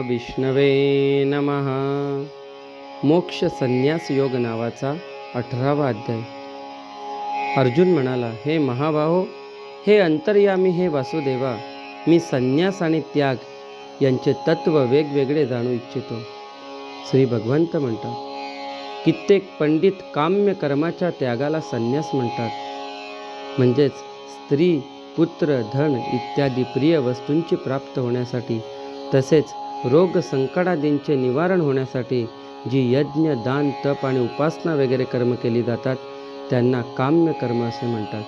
विष्णवे नमहा मोक्ष संन्यास योग नावाचा अठरावा अध्याय. अर्जुन म्हणाला हे महाबाहो हे अंतर्यामी हे वासुदेवा मी संन्यास आणि त्याग यांचे तत्व वेगवेगळे जाणू इच्छितो. श्री भगवंत म्हणतात कित्येक पंडित काम्य कर्माच्या त्यागाला संन्यास म्हणतात. म्हणजेच स्त्री पुत्र धन इत्यादी प्रिय वस्तूंची प्राप्त होण्यासाठी तसेच रोग संकटादींचे निवारण होण्यासाठी जी यज्ञ दान तप आणि उपासना वगैरे कर्म केली जातात त्यांना काम्य कर्म असे म्हणतात.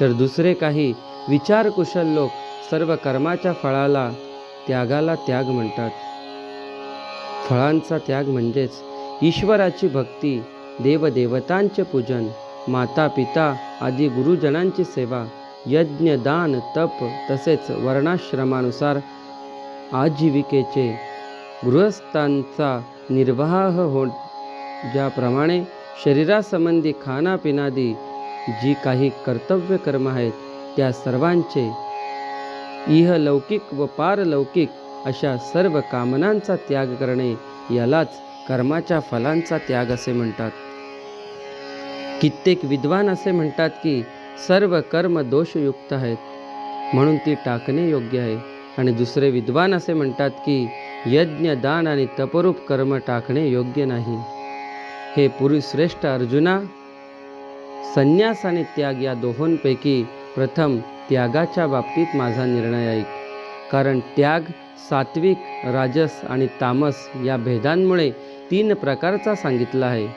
तर दुसरे काही विचारकुशल लोक सर्व कर्माच्या फळाला त्यागाला त्याग म्हणतात. फळांचा त्याग म्हणजेच ईश्वराची भक्ती देवदेवतांचे पूजन माता पिता आदी गुरुजनांची सेवा यज्ञ दान तप तसेच वर्णाश्रमानुसार आजीविकेचे गृहस्थांचा निर्वाह हो ज्याप्रमाणे शरीरासंबंधी खानापिनादी जी काही कर्तव्य कर्म आहेत त्या सर्वांचे इहलौकिक व पारलौकिक अशा सर्व कामनांचा त्याग करणे यालाच कर्माच्या फलांचा त्याग असे म्हणतात. कित्येक विद्वान असे म्हणतात की सर्व कर्म दोषयुक्त आहेत म्हणून ती टाकणे योग्य आहे. आणि दुसरे विद्वान असे म्हणतात की यज्ञ दान आणि तपरूप कर्म टाकणे योग्य नाही. हे पुरुष श्रेष्ठ अर्जुना संन्यास आणि त्याग या दोहोंपैकी प्रथम त्यागाच्या बाबतीत माझा निर्णय ऐक. कारण त्याग सात्विक राजस आणि तामस या भेदांमुळे तीन प्रकारचा सांगितला आहे.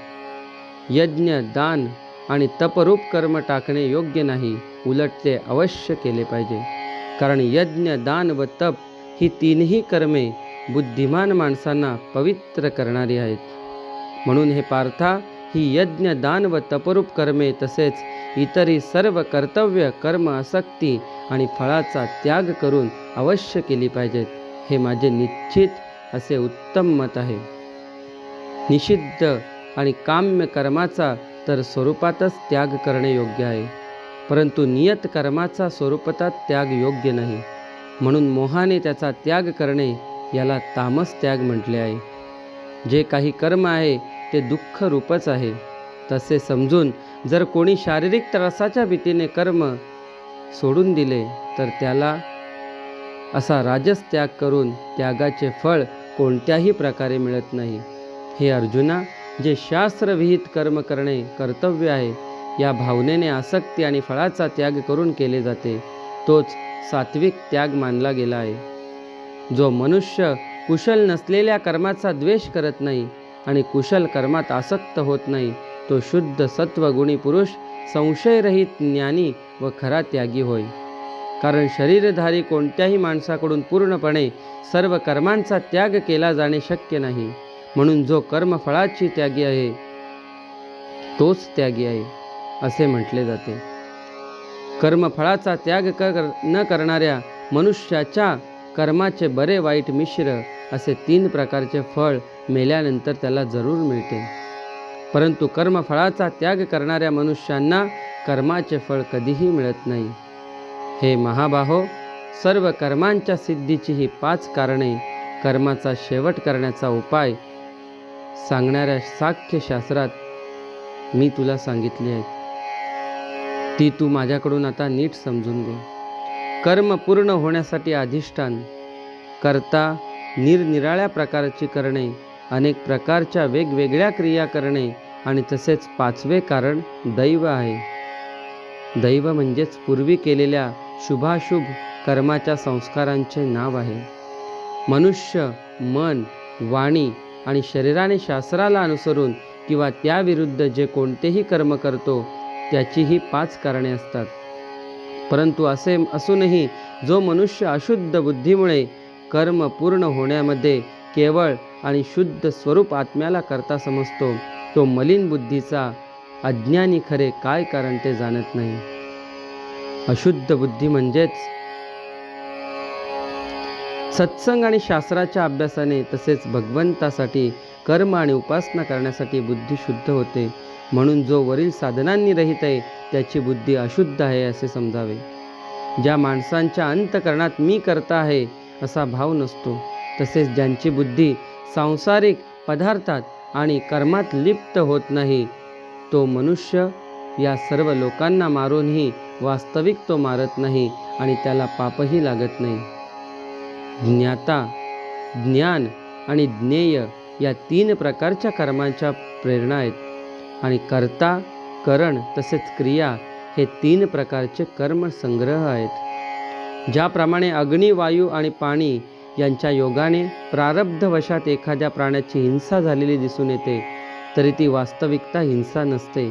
यज्ञ दान आणि तपरूप कर्म टाकणे योग्य नाही उलट ते अवश्य केले पाहिजे. कारण यज्ञ दान व तप ही तीनही कर्मे बुद्धिमान माणसांना पवित्र करणारी आहेत. म्हणून हे पार्था ही यज्ञ दान व तपरूप कर्मे तसेच इतरही सर्व कर्तव्य कर्म आसक्ती आणि फळाचा त्याग करून अवश्य केली पाहिजेत. हे माझे निश्चित असे उत्तम मत आहे. निषिद्ध आणि काम्य कर्माचा तर स्वरूपातच त्याग करणे योग्य आहे. परंतु नियत कर्माचा स्वरूपता त्याग योग्य नाही. म्हणून मोहाने त्याचा त्याग करणे याला तामस त्याग म्हटले आहे. जे काही कर्म आहे ते दुःख रूपच आहे. तसे समजून जर कोणी शारीरिक त्रासाच्या भीतीने कर्म सोडून दिले तर त्याला असा राजस त्याग करून त्यागाचे फळ कोणत्याही प्रकारे मिळत नाही. हे अर्जुना जे शास्त्रविहित कर्म करणे कर्तव्य आहे या भावनेने आसक्ती आणि फळाचा त्याग करून केले जाते. तोच सात्विक त्याग मानला गेला आहे. जो मनुष्य कुशल नसलेल्या कर्माचा द्वेष करत नाही आणि कुशल कर्मात आसक्त होत नाही तो शुद्ध सत्वगुणी पुरुष संशयरहित ज्ञानी व खरा त्यागी होय. कारण शरीरधारी कोणत्याही माणसाकडून पूर्णपणे सर्व कर्मांचा त्याग केला जाणे शक्य नाही. म्हणून जो कर्मफळाची त्यागी आहे तोच त्यागी आहे. असे म्हटले जाते. कर्मफळाचा त्याग कर न करणाऱ्या मनुष्याच्या कर्माचे बरे वाईट मिश्र असे तीन प्रकारचे फळ मेल्यानंतर त्याला जरूर मिळते. परंतु कर्मफळाचा त्याग करणाऱ्या मनुष्यांना कर्माचे फळ कधीही मिळत नाही. हे महाबाहो सर्व कर्मांच्या सिद्धीची ही पाच कारणे कर्माचा शेवट करण्याचा उपाय सांगणाऱ्या साख्यशास्त्रात मी तुला सांगितली आहे ती तू माझ्याकडून आता नीट समजून घे. कर्म पूर्ण होण्यासाठी अधिष्ठान. करता निरनिराळ्या प्रकारची करणे अनेक प्रकारच्या वेगवेगळ्या क्रिया करणे आणि तसेच पाचवे कारण दैव आहे. दैव म्हणजेच पूर्वी केलेल्या शुभाशुभ कर्माच्या संस्कारांचे नाव आहे. मनुष्य मन वाणी आणि शरीराने शास्त्राला अनुसरून किंवा त्याविरुद्ध जे कोणतेही कर्म करतो त्याचीही पाच कारणे असतात. परंतु असे असूनही जो मनुष्य अशुद्ध बुद्धीमुळे कर्म पूर्ण होण्यामध्ये केवळ आणि शुद्ध स्वरूप आत्म्याला करता समजतो तो मलिन बुद्धीचा अज्ञानी खरे काय कारण ते जाणत नाही. अशुद्ध बुद्धी म्हणजेच सत्संग आणि शास्त्राच्या अभ्यासाने तसेच भगवंतासाठी कर्म आणि उपासना करण्यासाठी बुद्धी शुद्ध होते. म्हणून जो वरील साधनांनी रहित आहे त्याची बुद्धी अशुद्ध आहे असे समजावे. ज्या माणसांच्या अंतकरणात मी करता आहे असा भाव नसतो. तसेच ज्यांची बुद्धी सांसारिक पदार्थात आणि कर्मात लिप्त होत नाही तो मनुष्य या सर्व लोकांना मारूनही वास्तविक तो मारत नाही आणि त्याला पापही लागत नाही. ज्ञाता ज्ञान आणि ज्ञेय या तीन प्रकारच्या कर्मांच्या प्रेरणा आहेत. आणि कर्ता करण तसेच क्रिया हे तीन प्रकारचे कर्मसंग्रह आहेत. ज्याप्रमाणे अग्नी वायू आणि पाणी यांच्या योगाने प्रारब्धवशात एखाद्या प्राण्याची हिंसा झालेली दिसून येते तरी ती वास्तविकता हिंसा नसते.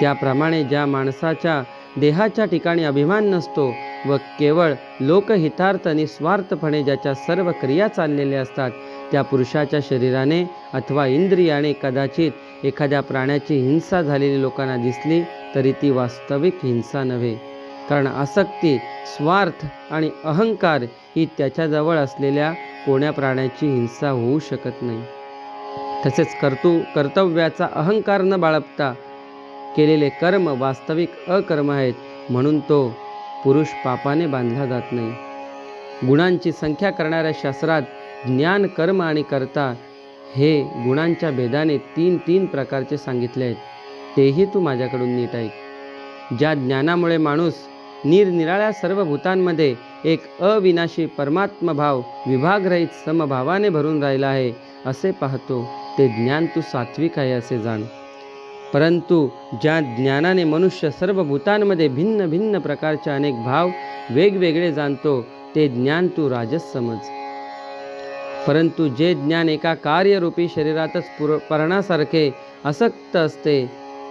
त्याप्रमाणे ज्या माणसाच्या देहाच्या ठिकाणी अभिमान नसतो व केवळ लोकहितार्थ निस्वार्थपणे ज्याच्या सर्व क्रिया चाललेल्या असतात त्या पुरुषाच्या शरीराने अथवा इंद्रियाने कदाचित एखाद्या प्राण्याची हिंसा झालेली लोकांना दिसली तरी ती वास्तविक हिंसा नव्हे. कारण आसक्ती स्वार्थ आणि अहंकार ही त्याच्याजवळ असलेल्या कोण्या प्राण्याची हिंसा होऊ शकत नाही. तसेच कर्तू कर्तव्याचा अहंकार न बाळगता केलेले कर्म वास्तविक अकर्म आहेत म्हणून तो पुरुष पापाने बांधला जात नाही. गुणांची संख्या करणाऱ्या शास्त्रात ज्ञान कर्म आणि कर्ता हे गुणांच्या भेदाने तीन तीन प्रकारचे सांगितले आहेत. तेही तू माझ्याकडून नीट ऐक. ज्या ज्ञानामुळे माणूस निरनिराळ्या सर्व भूतांमध्ये एक अविनाशी परमात्मभाव विभागरहित समभावाने भरून राहिला आहे असे पाहतो ते ज्ञान तू सात्विक आहे असे जाण. परंतु ज्या ज्ञानाने मनुष्य सर्व भूतांमध्ये भिन्न भिन्न प्रकारचे अनेक भाव वेगवेगळे जाणतो ते ज्ञान तू राजस समज. परंतु जे ज्ञान एका कार्यरूपी शरीरातच पुर परणासारखे असक्त असते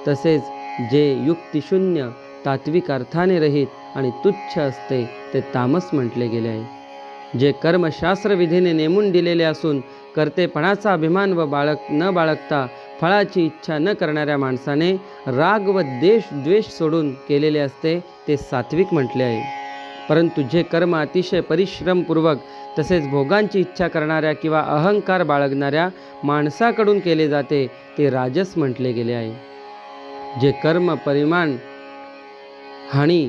तसेच जे युक्तिशून्य तात्विक अर्थाने रहित आणि तुच्छ असते ते तामस म्हटले गेले आहे. जे कर्मशास्त्रविधीने नेमून दिलेले असून कर्तेपणाचा अभिमान व बाळक न बाळगता फळाची इच्छा न करणाऱ्या माणसाने राग व देश द्वेष सोडून केलेले असते ते सात्विक म्हटले आहे. परंतु जे कर्म अतिशय परिश्रमपूर्वक तसेच भोगांची इच्छा करणाऱ्या किंवा अहंकार बाळगणाऱ्या माणसाकडून केले जाते ते राजस म्हटले गेले आहे. जे कर्म परिमाण हानी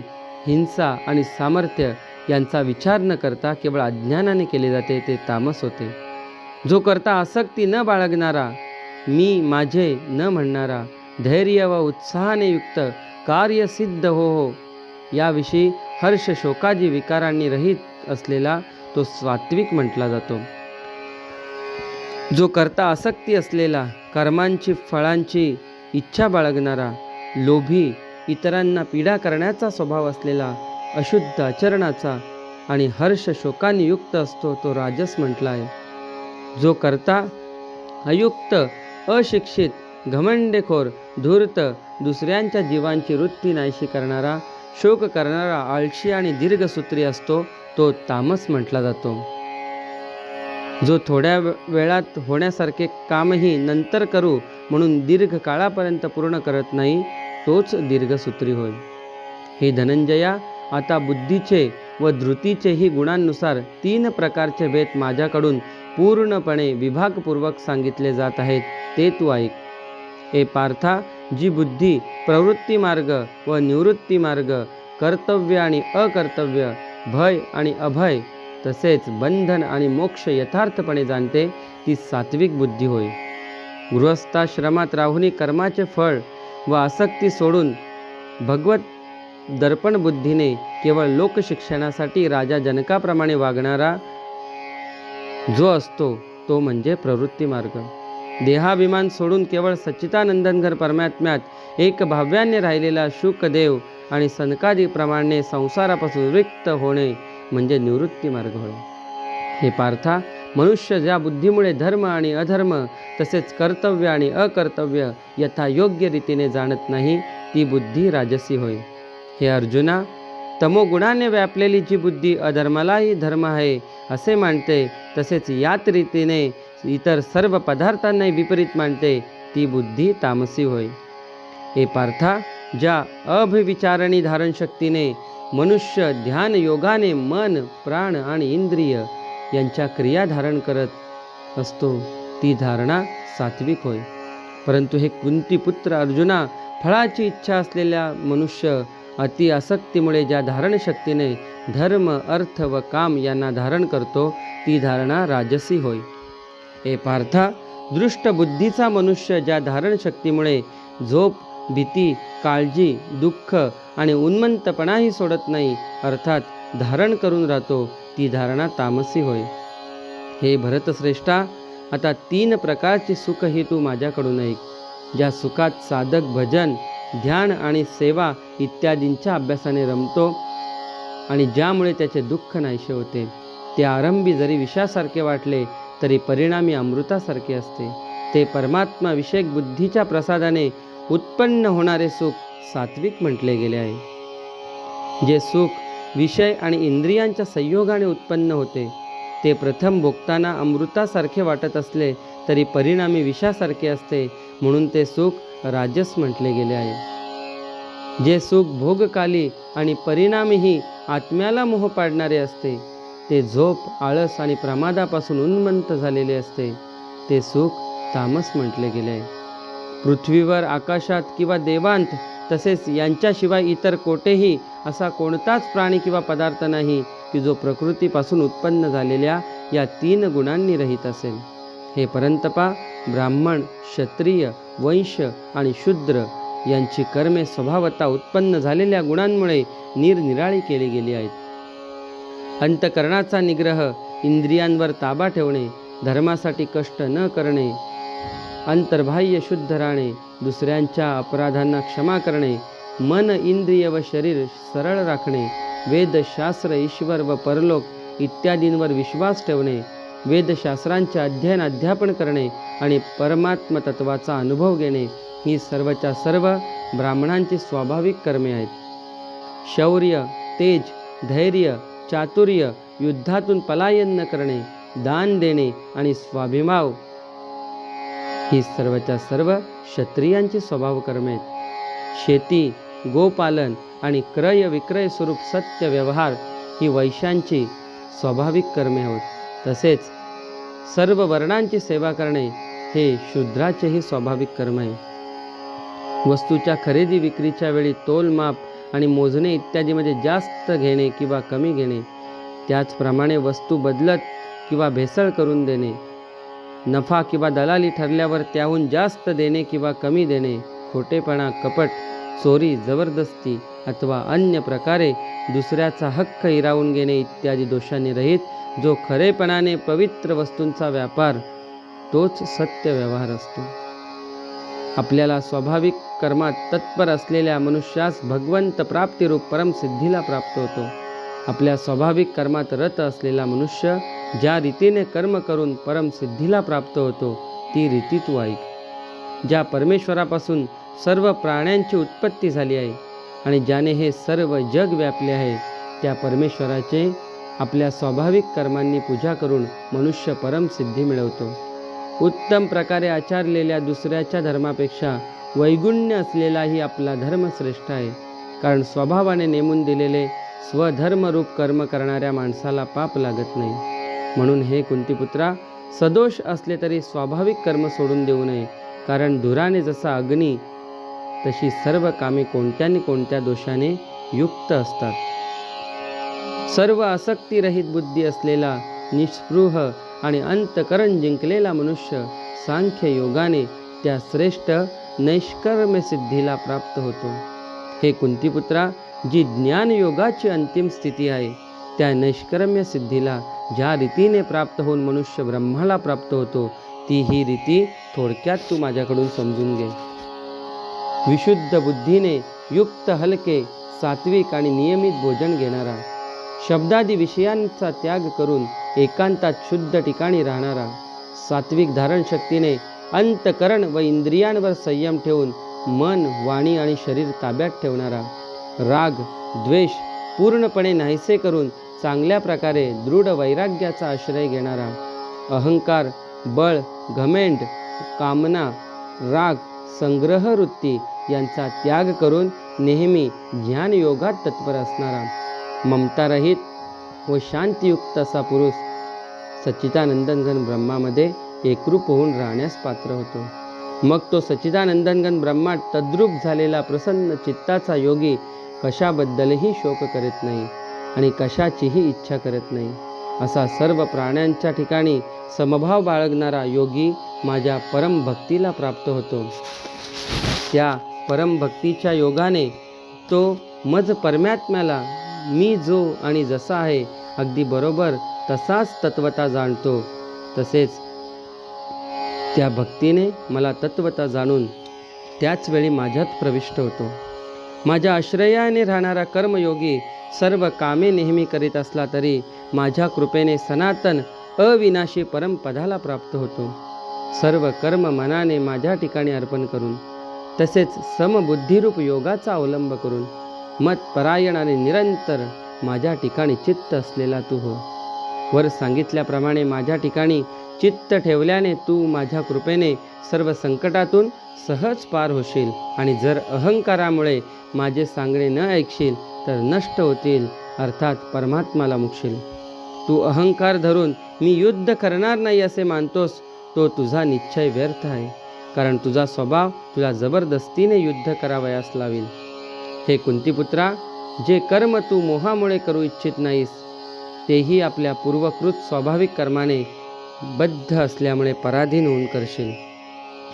हिंसा आणि सामर्थ्य यांचा विचार न करता केवळ अज्ञानाने केले जाते ते तामस होते. जो करता आसक्ती न बाळगणारा मी माझे न म्हणणारा धैर्य व उत्साहाने युक्त कार्यसिद्ध हो हो याविषयी हर्ष शोकाजी विकारांनी रहित असलेला तो सात्विक म्हटला जातो. जो करता आसक्ती असलेला कर्मांची फळांची इच्छा बाळगणारा लोभी इतरांना पीडा करण्याचा स्वभाव असलेला अशुद्ध आचरणाचा आणि हर्ष शोकाने युक्त असतो तो राजस म्हटला आहे जो करता अयुक्त अशिक्षित घमंडेखोर धूर्त दुसऱ्यांच्या जीवांची वृत्ती नाहीशी करणारा शोक करणारा आळशी आणि दीर्घसूत्री असतो तो तामस म्हटला जातो. जो थोड्या वेळात होण्यासारखे कामही नंतर करू म्हणून दीर्घ काळापर्यंत पूर्ण करत नाही तोच दीर्घसूत्री होय. हे धनंजया आता बुद्धीचे व धृतीचेही गुणांनुसार तीन प्रकारचे भेद माझ्याकडून पूर्णपणे विभागपूर्वक सांगितले जात आहेत ते तू ऐक. ए पार्था जी बुद्धी प्रवृत्ती मार्ग व निवृत्ती मार्ग कर्तव्य आणि अकर्तव्य भय आणि अभय तसेच बंधन आणि मोक्ष यथार्थपणे जाणते ती सात्विक बुद्धी होय. गृहस्थाश्रमात राहुनी कर्माचे फळ व आसक्ती सोडून भगवत दर्पण बुद्धीने केवळ लोकशिक्षणासाठी राजा जनकाप्रमाणे वागणारा जो असतो तो म्हणजे प्रवृत्ती मार्ग. देहाभिमान सोडून केवळ सच्चिदानंदनघर परमात्म्यात एक भाव्याने राहिलेला शुकदेव आणि सनकादीप्रमाणे संसारापासून रिक्त होणे म्हणजे निवृत्ती मार्ग होय. हे पार्था मनुष्य ज्या बुद्धीमुळे धर्म आणि अधर्म तसेच कर्तव्य आणि अकर्तव्य यथा योग्य रीतीने जाणत नाही ती बुद्धी राजसी होय. हे अर्जुना तमोगुणाने व्यापलेली जी बुद्धी अधर्मालाही धर्म आहे असे मानते तसेच याच रीतीने इतर सर्व पदार्थांनाही विपरीत मानते. ती बुद्धी तामसी होय. हे पार्था ज्या अभिविचारणी धारणशक्तीने मनुष्य ध्यान योगाने मन प्राण आणि इंद्रिय यांच्या क्रिया धारण करत असतो ती धारणा सात्विक होय. परंतु हे कुंतीपुत्र अर्जुना फळाची इच्छा असलेल्या मनुष्य अति आसक्तीमुळे ज्या धारणशक्तीने धर्म अर्थ व काम यांना धारण करतो ती धारणा राजसी होय. हे पार्था दृष्ट बुद्धीचा मनुष्य ज्या धारणशक्तीमुळे झोप भीती काळजी दुःख आणि उन्मंतपणाही सोडत नाही अर्थात धारण करून राहतो ती धारणा तामसी होय. हे भरतश्रेष्ठा आता तीन प्रकारची सुख ही तू माझ्याकडून ऐक. ज्या सुखात साधक भजन ध्यान आणि सेवा इत्यादींच्या अभ्यासाने रमतो आणि ज्यामुळे त्याचे दुःख नाहीसे होते. ते आरंभी जरी विषासारखे वाटले तरी परिणामी अमृतासारखे असते. ते परमात्मा विषयक बुद्धीच्या प्रसादाने उत्पन्न होणारे सुख सात्विक म्हटले गेले आहे. जे सुख विषय आणि इंद्रियांच्या संयोगाने उत्पन्न होते ते प्रथम भोगताना अमृतासारखे वाटत असले तरी परिणामी विषासारखे असते म्हणून ते सुख राजस म्हटले गेले आहे. जे सुख भोगकाली आणि परिणामीही आत्म्याला मोह पाडणारे असते ते झोप आळस आणि प्रमादापासून उन्मंत झालेले असते. ते सुख तामस म्हटले गेले. आहे पृथ्वीवर आकाशात किंवा देवांत तसेच यांच्याशिवाय इतर कोठेही असा कोणताच प्राणी किंवा पदार्थ नाही की जो प्रकृतीपासून उत्पन्न झालेल्या या तीन गुणांनी रहित असेल. हे परंतपा ब्राह्मण क्षत्रिय वंश आणि शूद्र यांची कर्मे स्वभावता उत्पन्न झालेल्या गुणांमुळे निरनिराळी केली गेली आहेत. अंतकरणाचा निग्रह इंद्रियांवर ताबा ठेवणे धर्मासाठी कष्ट न करणे अंतर्बाह्य शुद्ध राहणे दुसऱ्यांच्या अपराधांना क्षमा करणे मन इंद्रिय व शरीर सरळ राखणे वेदशास्त्र ईश्वर व परलोक इत्यादींवर विश्वास ठेवणे वेदशास्त्रांचे अध्ययन अध्यापन करणे आणि परमात्म तत्वाचा अनुभव घेणे ही सर्वच्या सर्व ब्राह्मणांची स्वाभाविक कर्मे आहेत. शौर्य तेज धैर्य चातुर्य युद्धातून पलायन न करणे दान देणे आणि स्वाभिमाव. ही सर्वच्या सर्व क्षत्रियांची स्वभाव कर्मे आहेत. शेती गोपालन आणि क्रय विक्रय स्वरूप सत्य व्यवहार ही वैश्यांची स्वाभाविक कर्मे होत तसेच सर्व वर्णांची सेवा करणे हे शूद्राचेही स्वाभाविक कर्म आहे. वस्तूच्या खरेदी विक्रीच्या वेळी तोलमाप आणि मोजणे इत्यादी म्हणजे जास्त घेणे किंवा कमी घेणे त्याचप्रमाणे वस्तू बदलत किंवा भेसळ करून देणे नफा किंवा दलाली ठरल्यावर त्याहून जास्त देणे किंवा कमी देणे खोटेपणा कपट चोरी जबरदस्ती अथवा अन्य प्रकारे दुसऱ्याचा हक्क हिरावून घेणे इत्यादी दोषांनी रहित जो खरेपणाने पवित्र वस्तूंचा व्यापार तोच सत्य व्यवहार असतो. आपल्याला स्वाभाविक कर्मात तत्पर असलेल्या मनुष्यास भगवंत प्राप्तिरूप परमसिद्धीला प्राप्त होतो. आपल्या स्वाभाविक कर्मात रत असलेला मनुष्य ज्या रीतीने कर्म करून परमसिद्धीला प्राप्त होतो ती रीती तू ऐक. ज्या परमेश्वरापासून सर्व प्राण्यांची उत्पत्ती झाली आहे आणि ज्याने हे सर्व जग व्यापले आहे त्या परमेश्वराचे आपल्या स्वाभाविक कर्मांनी पूजा करून मनुष्य परमसिद्धी मिळवतो. उत्तम प्रकारे आचारलेल्या दुसऱ्याच्या धर्मापेक्षा वैगुण्य असलेलाही आपला धर्म श्रेष्ठ आहे. कारण स्वभावाने नेमून दिलेले स्वधर्मरूप कर्म करणाऱ्या माणसाला पाप लागत नाही. म्हणून हे कुंतीपुत्रा सदोष असले तरी स्वाभाविक कर्म सोडून देऊ नये. कारण धुराने जसा अग्नी तशी सर्व कामे कोणत्या न कोणत्या दोषाने युक्त असतात. सर्व आसक्तीरहित बुद्धी असलेला निस्पृह आणि अंतकरण जिंकलेला मनुष्य सांख्य योगाने त्या श्रेष्ठ नैष्कर्म्य सिद्धीला प्राप्त होतो. हे कुंतीपुत्रा जी ज्ञानयोगाची अंतिम स्थिती आहे त्या नैष्कर्म्य सिद्धीला ज्या रीतीने प्राप्त होऊन मनुष्य ब्रह्माला प्राप्त होतो ती ही रीती थोडक्यात तू माझ्याकडून समजून घे. विशुद्ध बुद्धीने युक्त हलके सात्विक आणि नियमित भोजन घेणारा शब्दादी विषयांचा त्याग करून एकांतात शुद्ध ठिकाणी राहणारा सात्विक धारणशक्तीने अंतकरण व इंद्रियांवर संयम ठेवून मन वाणी आणि शरीर ताब्यात ठेवणारा. राग द्वेष पूर्णपणे नाहीसे करून चांगल्या प्रकारे दृढ वैराग्याचा आश्रय घेणारा. अहंकार बळ घमेंड कामना राग संग्रहवृत्ती यांचा त्याग करून नेहमी ज्ञानयोगात तत्पर असणारा. ममतारहित व शांतियुक्त असा पुरुष सच्चिदानंदनघन ब्रह्मामध्ये एकरूप होऊन राहण्यास पात्र होतो. मग तो सच्चिदानंदनघन ब्रह्मात तद्रूप झालेला प्रसन्न चित्ताचा योगी कशाबद्दलही शोक करीत नाही आणि कशाचीही इच्छा करत नाही. असा सर्व प्राण्यांच्या ठिकाणी समभाव बाळगणारा योगी माझ्या परमभक्तीला प्राप्त होतो. त्या परमभक्तीच्या योगाने तो मज परमात्म्याला मी जो आणि जसा आहे अगदी बरोबर तसाच तत्वता जाणतो. तसेच त्या भक्तीने मला तत्वता जाणून त्याच वेळी माझ्यात प्रविष्ट होतो. माझ्या आश्रयाने राहणारा कर्मयोगी सर्व कामे नेहमी करीत असला तरी माझ्या कृपेने सनातन अविनाशी परमपदाला प्राप्त होतो. सर्व कर्म मनाने माझ्या ठिकाणी अर्पण करून तसेच समबुद्धिरूप योगाचा अवलंब करून मतपरायण आणि निरंतर माझ्या ठिकाणी चित्त असलेला तू हो. वर सांगितल्याप्रमाणे माझ्या ठिकाणी चित्त ठेवल्याने तू माझ्या कृपेने सर्व संकटातून सहज पार होशील आणि जर अहंकारामुळे माझे सांगणे न ऐकशील तर नष्ट होतील अर्थात परमात्माला मुकशील. तू अहंकार धरून मी युद्ध करणार नाही असे मानतोस तो तुझा निश्चय व्यर्थ आहे. कारण तुझा स्वभाव तुला जबरदस्तीने युद्ध करावयास लावील. हे कुंतीपुत्रा जे कर्म तू मोहामुळे करू इच्छित नाहीस तेही आपल्या पूर्वकृत स्वाभाविक कर्माने बद्ध असल्यामुळे पराधीन होऊन करशील.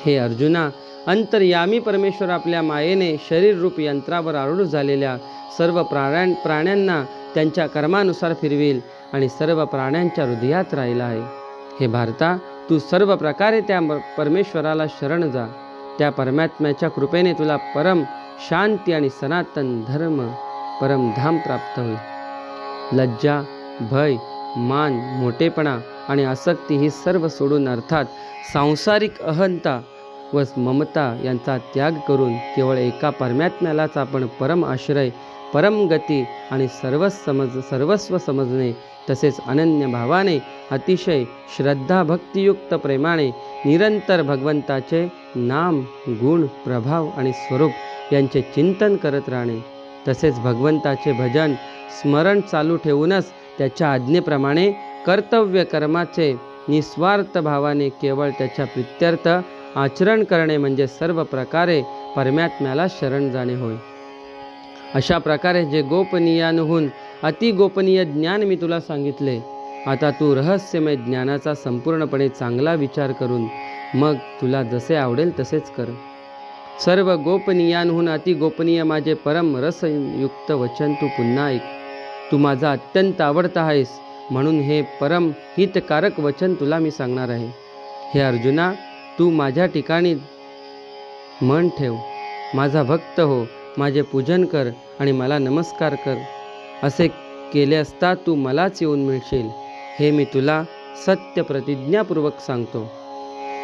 हे अर्जुना अंतर्यामी परमेश्वर आपल्या मायेने शरीररूप यंत्रावर आरूढ झालेल्या सर्व प्राण्यां प्राण्यांना त्यांच्या कर्मानुसार फिरविल आणि सर्व प्राण्यांच्या हृदयात राहिला आहे. हे भारता तू सर्व प्रकारे त्या परमेश्वराला शरण जा. त्या परमात्म्याच्या कृपेने तुला परम शांती आणि सनातन धर्म परमधाम प्राप्त होईल. लज्जा भय मान मोठेपणा आणि आसक्ती ही सर्व सोडून अर्थात सांसारिक अहंता व ममता यांचा त्याग करून केवळ एका परमात्म्यालाच आपण परम आश्रय परम गती आणि सर्व समज सर्वस्व समजणे तसेच अनन्य भावाने अतिशय श्रद्धा भक्तियुक्त प्रेमाने निरंतर भगवंताचे नाम गुण प्रभाव आणि स्वरूप यांचे चिंतन करत राहणे. तसेच भगवंताचे भजन स्मरण चालू ठेवूनच त्याच्या आज्ञेप्रमाणे कर्तव्य कर्माचे निस्वार्थ भावाने केवळ त्याच्या प्रित्यर्थ आचरण करणे म्हणजे सर्व प्रकारे परमात्म्याला शरण जाणे होय. अशा प्रकारे जे गोपनीयानुहून अति गोपनीय ज्ञान मी तुला सांगितले आता तू रहस्यमय ज्ञानाचा संपूर्णपणे चांगला विचार करून मग तुला जसे आवडेल तसेच कर. सर्व गोपनीयांहून अति गोपनीय माझे परम रसयुक्त वचन तू पुन्हा ऐक. तू माझा अत्यंत आवडता आहेस म्हणून हे परम हितकारक वचन तुला मी सांगणार आहे. हे अर्जुना तू माझ्या ठिकाणी मन ठेव. माझा भक्त हो माझे पूजन कर आणि मला नमस्कार कर. असे केले असता तू मलाच येऊन मिळशील हे मी तुला सत्य प्रतिज्ञापूर्वक सांगतो.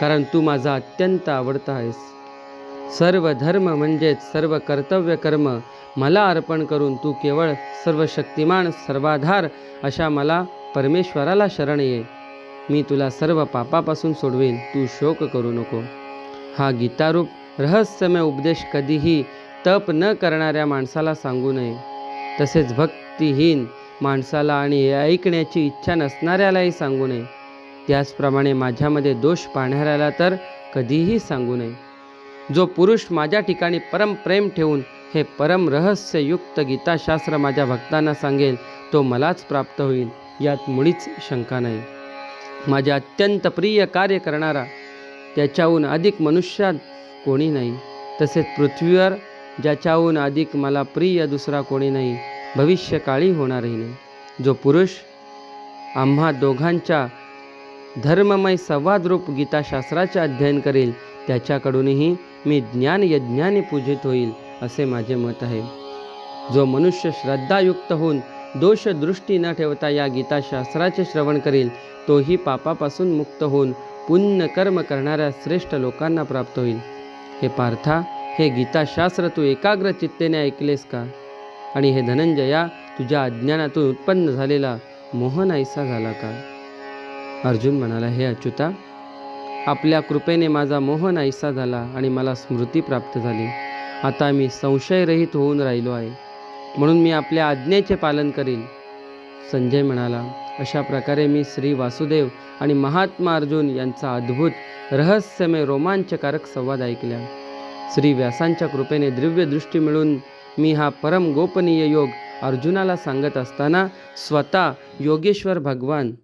कारण तू माझा अत्यंत आवडता आहेस. सर्व धर्म म्हणजेच सर्व कर्तव्य कर्म मला अर्पण करून तू केवळ सर्व शक्तिमान सर्वाधार अशा मला परमेश्वराला शरण ये. मी तुला सर्व पापापासून सोडवेन. तू शोक करू नको. हा गीतारूप रहस्यमय उपदेश कधीही तप न करणाऱ्या माणसाला सांगू नये. तसेच भक्तिहीन माणसाला आणि हे ऐकण्याची इच्छा नसणाऱ्यालाही सांगू नये. त्याचप्रमाणे माझ्यामध्ये दोष पाहणाऱ्याला तर कधीही सांगू नये. जो पुरुष माझ्या ठिकाणी परम प्रेम ठेवून हे परम रहस्ययुक्त गीताशास्त्र माझ्या भक्तांना सांगेल तो मलाच प्राप्त होईल यात मुळीच शंका नाही. माझे अत्यंत प्रिय कार्य करणारा त्याच्याहून अधिक मनुष्यात कोणी नाही. तसेच पृथ्वीवर ज्याच्याहून अधिक मला प्रिय दुसरा कोणी नाही भविष्यकाळी होणारही नाही. जो पुरुष आम्हा दोघांच्या धर्ममय संवादरूप गीताशास्त्राचे अध्ययन करेल त्याच्याकडूनही मी ज्ञान यज्ञाने पूजित होईल असे माझे मत आहे. जो मनुष्य श्रद्धायुक्त होऊन दोषदृष्टी न ठेवता या गीताशास्त्राचे श्रवण करेल तोही पापापासून मुक्त होऊन पुण्य कर्म करणाऱ्या श्रेष्ठ लोकांना प्राप्त होईल. हे पार्था हे गीताशास्त्र तू एकाग्र चित्तेने ऐकलेस का? आणि हे धनंजया तुझ्या अज्ञानातून उत्पन्न झालेला मोहन ऐसा झाला का? अर्जुन म्हणाला हे अच्युता आपल्या कृपेने माझा मोह नाहीसा झाला आणि मला स्मृती प्राप्त झाली. आता मी संशयरहित होऊन राहिलो आहे. म्हणून मी आपल्या आज्ञेचे पालन करीन. संजय म्हणाला अशा प्रकारे मी श्री वासुदेव आणि महात्मा अर्जुन यांचा अद्भुत रहस्यमय रोमांचकारक संवाद ऐकला श्री व्यासांच्या कृपेने दिव्य दृष्टी मिळून मी हा परम गोपनीय योग अर्जुनाला सांगत असताना स्वतः योगेश्वर भगवान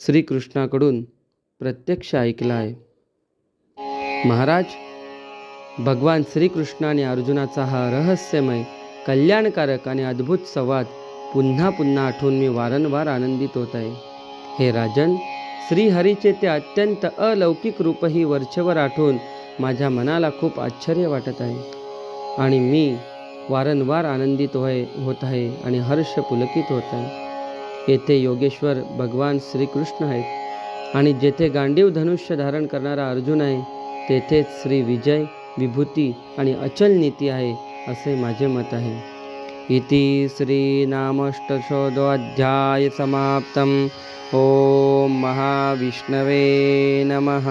श्रीकृष्णाकडून प्रत्यक्ष ऐकला आहे. महाराज भगवान श्रीकृष्णाने अर्जुनाचा हा रहस्यमय कल्याणकारक आणि अद्भुत संवाद पुन्हा पुन्हा आठवून मी वारंवार आनंदित होत आहे. हे राजन श्रीहरीचे ते अत्यंत अलौकिक रूपही वरचेवर आठवून माझ्या मनाला खूप आश्चर्य वाटत आहे. आणि मी वारंवार आनंदित होय होत आहे आणि हर्ष पुलकित होत आहे. येथे योगेश्वर भगवान श्रीकृष्ण आहेत. आणि जेथे गांडीव धनुष्य धारण करणारा अर्जुन आहे तेथेच श्री विजय विभूती आणि अचल नीती आहे असे माझे मत आहे. इति श्रीनामष्टशोधोऽध्याय समाप्तम्. ॐ महाविष्णवे नमः.